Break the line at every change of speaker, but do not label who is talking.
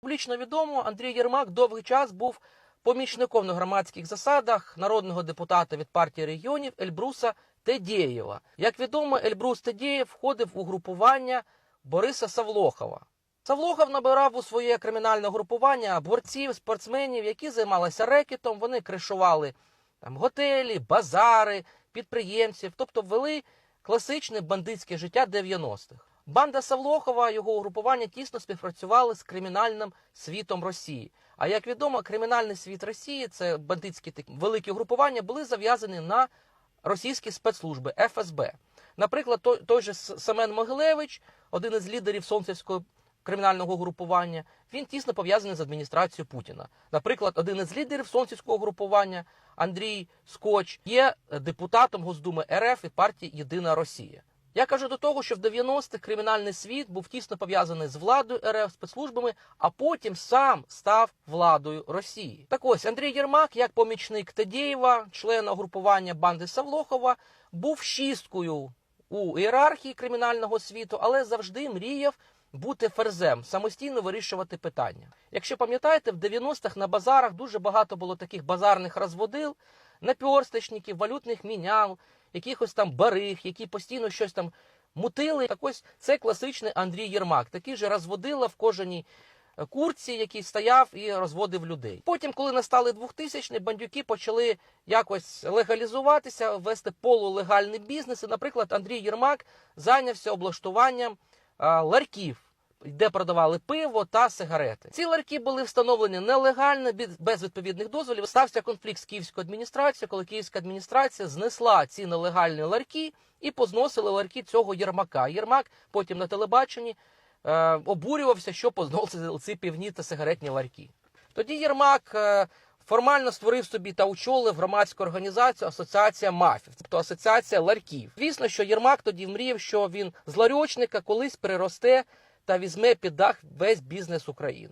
Публічно відомо, Андрій Єрмак довгий час був помічником на громадських засадах народного депутата від партії регіонів Ельбруса Тедєєва. Як відомо, Ельбрус Тедєєв входив у групування Бориса Савлохова. Савлохов набирав у своє кримінальне групування борців, спортсменів, які займалися рекетом. Вони кришували там готелі, базари, підприємців, тобто вели класичне бандитське життя 90-х. Банда Савлохова, його угрупування тісно співпрацювали з кримінальним світом Росії. А як відомо, кримінальний світ Росії, це бандитські такі великі угрупування, були зав'язані на російські спецслужби ФСБ. Наприклад, той, той же Семен Могилевич, один із лідерів Сонцевського кримінального групування, він тісно пов'язаний з адміністрацією Путіна. Наприклад, один із лідерів Сонцевського групування Андрій Скоч є депутатом Госдуми РФ і партії Єдина Росія. Я кажу до того, що в 90-х кримінальний світ був тісно пов'язаний з владою РФ, спецслужбами, а потім сам став владою Росії. Так ось Андрій Єрмак, як помічник Тедєєва, члена угрупування банди Савлохова, був шісткою у ієрархії кримінального світу, але завжди мріяв бути ферзем, самостійно вирішувати питання. Якщо пам'ятаєте, в 90-х на базарах дуже багато було таких базарних розводил, наперсточників, валютних міняв, якихось там бариг, які постійно щось там мутили. Так ось це класичний Андрій Єрмак, такий же розводила в кожаній е, курці, який стояв і розводив людей. Потім, коли настали 2000-ні, бандюки почали якось легалізуватися, вести полулегальний бізнес. І, наприклад, Андрій Єрмак зайнявся облаштуванням а, ларьків. Де продавали пиво та сигарети. Ці ларки були встановлені нелегально, без- відповідних дозволів. Стався конфлікт з київською адміністрацією, коли київська адміністрація знесла ці нелегальні ларки і позносили ларки цього Єрмака. Єрмак потім на телебаченні е, обурювався, що позносили ці півні та сигаретні ларки. Тоді Єрмак е, формально створив собі та очолив громадську організацію Асоціація мафів, тобто асоціація ларків. Звісно, що Єрмак тоді мріяв, що він з ларьочника колись переросте та візьме під дах весь бізнес України.